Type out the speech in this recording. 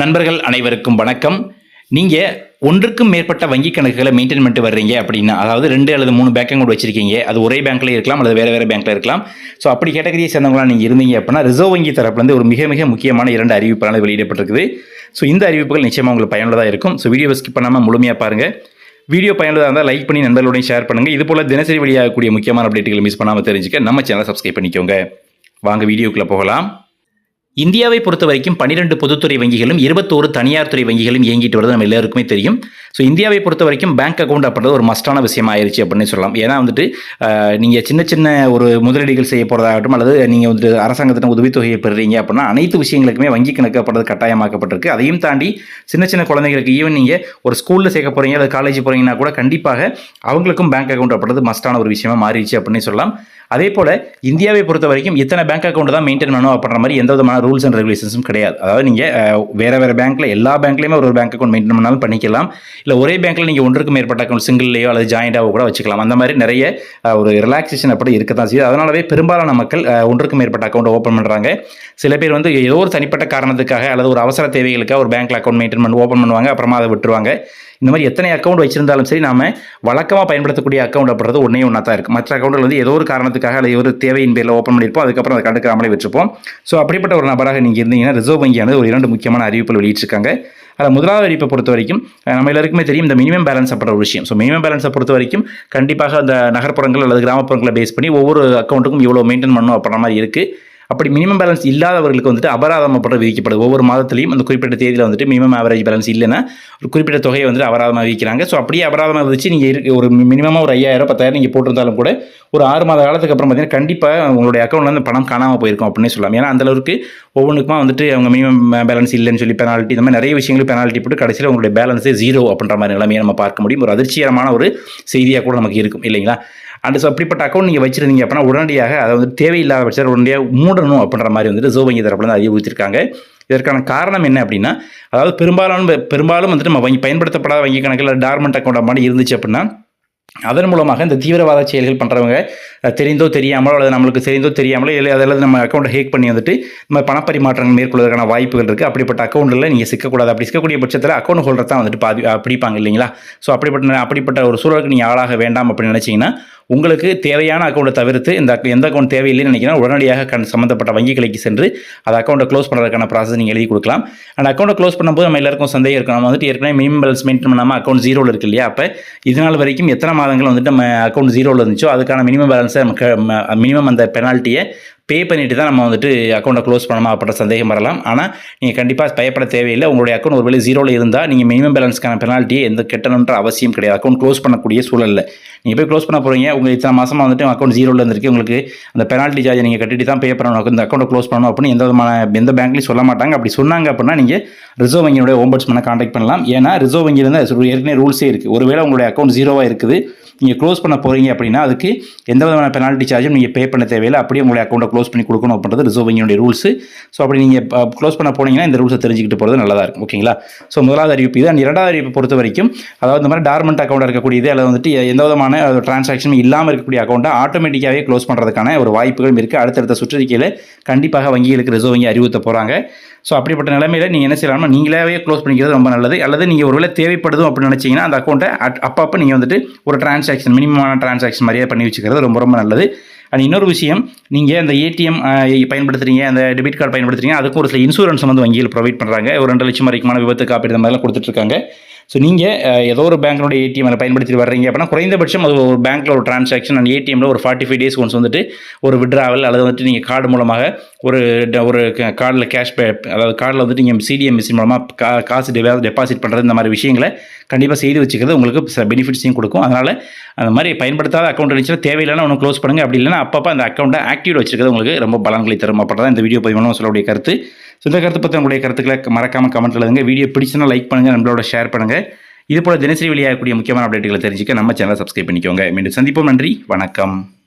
நண்பர்கள் அனைவருக்கும் வணக்கம். நீங்கள் ஒன்றுக்கும் மேற்பட்ட வங்கி கணக்குகளை மெயின்டைன் பண்ணிட்டு வர்றீங்க அப்படின்னா அதாவது ரெண்டு அல்லது மூணு பேங்க் அக்கௌண்ட் வச்சிருக்கீங்க அது ஒரே பேங்க்கில் இருக்கலாம் அல்லது வேறு வேறு பேங்க்கில் இருக்கலாம். ஸோ அப்படி கேட்டகரியை சேர்ந்தவங்களாம் நீங்கள் இருந்தீங்க அப்படின்னா ரிசர்வ் வங்கி தரப்புலேருந்து ஒரு மிக மிக முக்கியமான இரண்டு அறிவிப்புகள் வெளியிடப்பட்டிருக்குது. ஸோ இந்த அறிவிப்புகள் நிச்சயமாக உங்களுக்கு பயனுள்ளதாக இருக்கும். ஸோ வீடியோ ஸ்கிப் பண்ணாமல் முழுமையாக பாருங்கள் வீடியோ பயனுள்ளதாக இருந்தால் லைக் பண்ணி நண்பர்களுடன் ஷேர் பண்ணுங்கள் இது போல் தினசரி வெளியாகக்கூடிய முக்கியமான அப்டேட்டுகளை மிஸ் பண்ணாமல் தெரிஞ்சுக்க நம்ம சேனலை சப்ஸ்கிரைப் பண்ணிக்கோங்க. வாங்க வீடியோக்குள்ளே போகலாம். இந்தியாவை பொறுத்த வரைக்கும் பன்னிரெண்டு பொதுத்துறை வங்கிகளும் இருபத்தோரு தனியார் துறை வங்கிகளும் இயங்கிட்டு வருது. நம்ம எல்லாருக்குமே தெரியும். ஸோ இந்தியாவை பொறுத்த வரைக்கும் பேங்க் அக்கௌண்ட் அப்படின்றது ஒரு மஸ்டான விஷயம் ஆயிருச்சு அப்படின்னு சொல்லலாம். ஏன்னா வந்துட்டு நீங்கள் சின்ன சின்ன ஒரு முதலீடுகள் செய்ய போகிறதாகட்டும் அல்லது நீங்கள் வந்துட்டு அரசாங்கத்தின் உதவித்தொகையை பெறுறீங்க அப்படின்னா அனைத்து விஷயங்களுக்குமே வங்கி கணக்கு அப்படின்றது கட்டாயமாக்கப்பட்டிருக்கு. அதையும் தாண்டி சின்ன சின்ன குழந்தைகளுக்கு ஈவன் நீங்கள் ஒரு ஸ்கூலில் சேர்க்க போகிறீங்க அல்லது காலேஜ் போகிறீங்கன்னா கூட கண்டிப்பாக அவங்களுக்கும் பேங்க் அக்கௌண்ட் அப்படின்றது மஸ்டான ஒரு விஷயமா மாறிடுச்சு அப்படின்னு சொல்லலாம். அதே போல் இந்தியாவை பொறுத்த வரைக்கும் இத்தனை பேங்க் அக்கௌண்ட் தான் மெயின்டைன் பண்ணணும் அப்படின்ற மாதிரி எந்த விதமான ரூல்ஸ் அண்ட் ரெகுலேஷன்ஸும் கிடையாது. அதாவது நீங்கள் வேறு வேறு பேங்க்கில் எல்லா பேங்க்லையுமே ஒரு ஒரு பேங்க் அக்கௌண்ட் மெயின்டைன் பண்ணாலும் பண்ணிக்கலாம். இல்லை ஒரே பேங்க்கில் நீங்கள் ஒன்றுக்கு மேற்பட்ட அக்கௌண்ட் சிங்கிள்லேயோ அல்லது ஜாயிண்டாவோ கூட வச்சுக்கலாம். அந்த மாதிரி நிறைய ஒரு ரிலாக்ஸேஷன் அப்படி இருக்க தான் செய்யுது அதனாலவே பெரும்பாலான மக்கள் ஒன்றுக்கு மேற்பட்ட அக்கௌண்ட் ஓப்பன் பண்ணுறாங்க சில பேர் வந்து ஏதோ ஒரு தனிப்பட்ட காரணத்துக்காக அல்லது ஒரு அவசர தேவைகளுக்காக ஒரு பேங்க்கில் அக்கௌண்ட் மெயின்டைன் பண்ணி ஓப்பன் பண்ணுவாங்க. அப்புறமா அதை விட்டுருவாங்க. இந்த மாதிரி எத்தனை அக்கௌண்ட் வச்சிருந்தாலும் சரி நாம வழக்கமாக பயன்படுத்தக்கூடிய அக்கௌண்ட் அப்படின்றது ஒன்றே ஒன்றா தான் இருக்குது மற்ற அக்கௌண்ட்டில் வந்து ஏதோ ஒரு காரணத்துக்காக அல்லது ஒரு தேவையின் பேரில் ஓப்பன் பண்ணியிருப்போம் அதுக்கப்புறம் அதை கண்டுக்காமலே வச்சுப்போம் ஸோ அப்படிப்பட்ட ஒரு நபராக நீங்கள் இருந்தீங்கன்னா ரிசர்வ் வங்கியானது ஒரு இரண்டு முக்கியமான அறிவிப்புகள் வெளியிட்டிருக்காங்க. அதை முதலாவது அறிவிப்பை பொறுத்த வரைக்கும் நம்ம எல்லாருக்குமே தெரியும் இந்த மினிமம் பேலன்ஸ் அப்படின்ற ஒரு விஷயம். ஸோ மினிமம் பேலன்ஸை பொறுத்த வரைக்கும் கண்டிப்பாக அந்த நகர்ப்புறங்கள் அல்லது கிராமப்புறங்களை பேஸ் பண்ணி ஒவ்வொரு அக்கௌண்ட்டுக்கும் இவ்வளோ மெயின்டைன் பண்ணணும் அப்படின்ற மாதிரி இருக்குது அப்படி மினிமம் பேலன்ஸ் இல்லாதவர்களுக்கு வந்துட்டு அபராதம் அப்படின்றது விதிக்கப்படுது. ஒவ்வொரு மாதத்துலையும் அந்த குறிப்பிட்ட தேதியில் வந்துட்டு மினிமம் ஆவரேஜ் பேலன்ஸ் இல்லைன்னா ஒரு குறிப்பிட்ட தொகையை வந்துட்டு அபராதமாக விதிக்கிறாங்க. ஸோ அப்படியே அபராதமாக விதிச்சு நீங்கள் இருக்கு ஒரு மினிமமாக ஒரு ஐயாயிரம் பத்தாயிரம் நீங்கள் போட்டிருந்தாலும் கூட ஒரு ஆறு மாத காலத்துக்கு அப்புறம் பார்த்தீங்கன்னா கண்டிப்பாக உங்களுடைய அக்கௌண்ட்டில் அந்த பணம் காணாமல் போயிருக்கும் அப்படின்னு சொல்லலாம். ஏன்னா அந்த அளவுக்கு ஒவ்வொன்றுக்குமா வந்துட்டு அவங்க மினிமம் பேலன்ஸ் இல்லைன்னு சொல்லி பெனால்ட்டி இந்த மாதிரி நிறைய விஷயங்கள் பெனால்ட்டி போட்டு கடைசியில் உங்களுடைய பேலன்ஸே ஜீரோ அப்படின்ற மாதிரி நிலைமையை நம்ம பார்க்க முடியும். ஒரு அதிர்ச்சிகரமான ஒரு செய்தியாக கூட நமக்கு இருக்கும் இல்லைங்களா? அண்ட் ஸோ அப்படிப்பட்ட அக்கௌண்ட் நீங்கள் வச்சிருந்தீங்க அப்படின்னா உடனடியாக அதை வந்து தேவையில்லாத பட்சத்தில் உடனடியாக மூடணும் அப்படின்ற மாதிரி வந்துட்டு ரிசர்வ் வங்கி தரப்புல இருந்து அறிவுறுத்திருக்காங்க. இதற்கான காரணம் என்ன அப்படின்னா அதாவது பெரும்பாலான பெரும்பாலும் வந்துட்டு நம்ம வங்கி பயன்படுத்தப்படாத வங்கி கணக்கில் டார்மெண்ட் அக்கௌண்ட் மாதிரி இருந்துச்சு அப்படின்னா அதன் மூலமாக இந்த தீவிரவாத செயல்கள் பண்ணுறவங்க தெரிந்தோ தெரியாமலோ அல்லது நம்மளுக்கு தெரிந்தோ தெரியாமலோ இல்லை அதில் நம்ம அக்கௌண்ட்டை ஹேக் பண்ணி வந்துட்டு நம்ம பணப்பரிமாற்றங்கள் மேற்கொள்வதற்கான வாய்ப்புகள் இருக்குது அப்படிப்பட்ட அக்கௌண்ட்டில் நீங்கள் சிக்கக்கூடாது. அப்படி சிக்கக்கூடிய பட்சத்தில் அக்கௌண்ட் ஹோல்டர் தான் வந்துட்டு பாதி பிடிப்பாங்க இல்லைங்களா? ஸோ அப்படிப்பட்ட அப்படிப்பட்ட ஒரு சூழலுக்கு நீங்கள் ஆளாக வேண்டாம் அப்படின்னு நினச்சிங்கன்னா உங்களுக்கு தேவையான அக்கௌண்ட்டை தவிர்த்து இந்த எந்த அக்கௌண்ட் தேவையில்லைன்னு நினைக்கிறேன் உடனடியாக கண் சம்மந்தப்பட்ட வங்கி கிளைக்கு சென்று அந்த அக்கௌண்ட்டை க்ளோஸ் பண்ணுறதுக்கான ப்ராசஸ் நீங்கள் எழுதி கொடுக்கலாம். அந்த அக்கௌண்ட்டை க்ளோஸ் பண்ணும்போது நம்ம எல்லாருக்கும் சந்தேகம் இருக்கும். நம்ம வந்துட்டு ஏற்கனவே மினிமம் பேலன்ஸ் மெயின்டைன் பண்ணாமல் அக்கௌண்ட் ஜீரோவில் இருக்கு இல்லையா? அப்போ இது நாள் வரைக்கும் எத்தனை மாதங்கள் வந்துட்டு நம்ம அக்கௌண்ட் ஜீரோவில் இருந்துச்சோ அதுக்கான மினிமம் பேலன்ஸை நமக்கு மினிமம் அந்த பெனால்ட்டியை பே பண்ணிட்டு தான் நம்ம வந்துட்டு அக்கௌண்ட்டை க்ளோஸ் பண்ணணுமா அப்படின்ற சந்தேகம் வரலாம். ஆனால் நீங்கள் கண்டிப்பாக பயப்பட தேவையில்லை. உங்களுடைய அக்கௌண்ட் ஒருவேளை ஜீரோவில் இருந்தால் நீங்கள் மினிமம் பேலன்ஸ்க்கான பெனால்ட்டியை எந்த கட்டணுன்ற அவசியம் கிடையாது. அக்கௌண்ட் க்ளோஸ் பண்ணக்கூடிய சூழலில். நீங்கள் போய் க்ளோஸ் பண்ண போகிறீங்க உங்கள் இத்தனை மாதமாக வந்துட்டு அக்கௌண்ட் ஜீரோவில் இருந்திருக்கு உங்களுக்கு அந்த பெனால்ட்டி சார்ஜ் நீங்கள் கட்டிட்டு தான் பே பண்ணணும். இந்த அக்கௌண்ட்டை க்ளோஸ் பண்ணணும் அப்படின்னு எந்த விதமான எந்த பேங்க்லையும் சொல்ல மாட்டாங்க. அப்படி சொன்னாங்க அப்படின்னா நீங்கள் ரிசர்வ் வங்கியோட ஓம்பட்ஸ்மனை காண்டாக்ட் பண்ணலாம். ஏன்னா ரிசர்வ் வங்கியிலேருந்து ஏற்கனவே ரூல்ஸே இருக்குது ஒருவேளை உங்களுடைய அக்கௌண்ட் ஜீரோவாக இருக்குது நீங்கள் க்ளோஸ் பண்ண போகிறீங்க அப்படின்னா அதுக்கு எந்த விதமான பெனால்ட்டி சார்ஜும் நீங்கள் பே பண்ண தேவையில்லை. அப்படியே உங்களுடைய அக்கௌண்ட்டை க்ளோஸ் பண்ணி கொடுக்கணும் அப்படின்றது ரிசர்வ் வங்கியோடைய ரூல்ஸ் ஸோ அப்படி நீங்கள் க்ளோஸ் பண்ண போனீங்கன்னா இந்த ரூல்ஸை தெரிஞ்சுக்கிட்டு போகிறது நல்லதாக இருக்கும். ஓகேங்களா ஸோ முதலாவது அறிவிப்பு இது. அண்ட் இரண்டாவது அறிவிப்பு பொறுத்த வரைக்கும் அதாவது இந்த மாதிரி டார்மெண்ட் அக்கௌண்ட் இருக்கக்கூடியது அல்லது வந்துட்டு எந்த விதமான டிரான்சாக்ஷனும் இல்லாமல் இருக்கக்கூடிய அக்கௌண்ட்டை ஆட்டோமேட்டிக்காகவே க்ளோஸ் பண்ணுறதுக்கான ஒரு வாய்ப்புகளும் இருக்குது அடுத்தடுத்த சுற்றறிக்கையில் கண்டிப்பாக வங்கிகளுக்கு ரிசர்வ் வங்கி அறிவுறுத்த போகிறாங்க ஸோ அப்படிப்பட்ட நிலைமையில் நீங்கள் என்ன செய்யலாம்னா நீங்களாவே க்ளோஸ் பண்ணிக்கிறது ரொம்ப நல்லது. அல்லது நீங்கள் ஒருவேளை தேவைப்படுதும் அப்படின்னு நினச்சிங்கன்னா அந்த அக்கௌண்ட்டை அப்பப்போ நீங்கள் வந்துட்டு ஒரு டிரான்சாக்ஷன் மினிமமான டிரான்சாக்ஷன் மாதிரியே பண்ணி வச்சுக்கிறது ரொம்ப ரொம்ப நல்லது. அண்ட் இன்னொரு விஷயம் நீங்கள் அந்த ஏடிஎம் பயன்படுத்துகிறீங்க அந்த டெபிட் கார்டு பயன்படுத்துறீங்க அதுக்கும் ஒரு சில இன்சூரன்ஸ் வந்து வங்கியில் ப்ரொவைட் பண்ணுறாங்க ஒரு ரெண்டு லட்சம் வரைக்குமான விபத்து காப்பீடு இந்த மாதிரிலாம் கொடுத்துட்ருக்காங்க ஸோ நீங்கள் ஏதோ ஒரு பேங்க்கோட ஏடிஎம் பயன்படுத்திட்டு வர்றீங்க அப்படின்னா குறைந்தபட்சம் அது ஒரு பேங்க்கில் ஒரு டிரான்சாக்ஷன் அண்ட் ஏடிஎம்ல ஒரு ஃபார்ட்டி ஃபைவ் டேஸ் ஒன்ஸ் வந்துட்டு ஒரு விட்ராவல் அல்லது வந்துட்டு நீங்கள் கார்டு மூலமாக ஒரு ட- ஒரு கார்டில் கேஷ் பே அதாவது கார்டில் வந்துட்டு நீங்கள் சிடிஎம் மிஷின் மூலமாக கா காசு டெபாசிட் பண்ணுறது இந்த மாதிரி விஷயங்களை கண்டிப்பாக செய்து வச்சுக்கிறது உங்களுக்கு பெனிஃபிட்ஸையும் கொடுக்கும். அதனால் அந்த மாதிரி பயன்படுத்தாத அக்கௌண்ட் இருந்துச்சுன்னா தேவையில்லைனா ஒன்று க்ளோஸ் பண்ணுங்கள் அப்படி இல்லைன்னா அப்பப்போ அந்த அக்கௌண்ட்டை ஆக்டிவ் வச்சுருக்கிறது உங்களுக்கு ரொம்ப பலன்களை தரும். அப்படி தான் இந்த வீடியோ பதிவு மூலம் சொல்லக்கூடிய கருத்து. ஸோ இந்த கருத்து பற்றி உங்களுடைய கருத்துக்களை மறக்காமல் கமெண்ட் எழுதுங்க. வீடியோ பிடிச்சுன்னா லைக் பண்ணுங்கள் நம்மளோட ஷேர் பண்ணுங்கள் இது போல தினசரி வெளியாகக்கூடிய முக்கியமான அப்டேட்டுகளை தெரிஞ்சுக்க நம்ம சேனலை சப்ஸ்கிரைப் பண்ணிக்கோங்க. மீண்டும் சந்திப்போம். நன்றி. வணக்கம்.